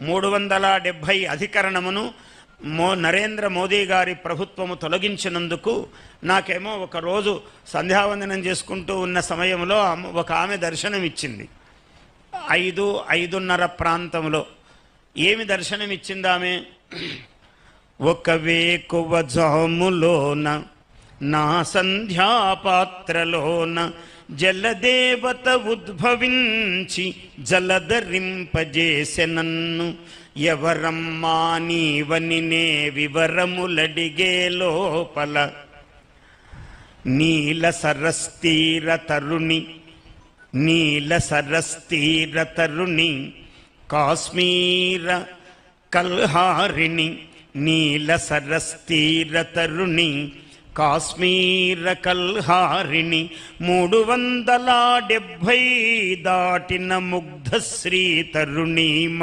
మూడు వందల డెబ్భై అధికరణమును మో నరేంద్ర మోదీ గారి ప్రభుత్వము తొలగించినందుకు నాకేమో ఒక రోజు సంధ్యావందనం చేసుకుంటూ ఉన్న సమయంలో ఆమె- ఒక ఆమె దర్శనం ఇచ్చింది ఐదు ఐదున్నర ప్రాంతంలో. ఏమి దర్శనం ఇచ్చింది ఆమె ఒక వేకువ జాములోన నా సంధ్యాపాత్రలోన జలదేవత ఉద్భవించి జలధరింపజేసె నన్ను ఎవరమ్మా నీవని నే వివరములడిగే లోపల. నీల సరస్తీర తరుణి నీల సరస్తీర తరుణి కాశ్మీర కల్హారిణి నీల సరస్తీర తరుణి కాశ్మీర కల్హారిణి మూడు వందల డెబ్భై దాటిన ముగ్ధ శ్రీ తరుణి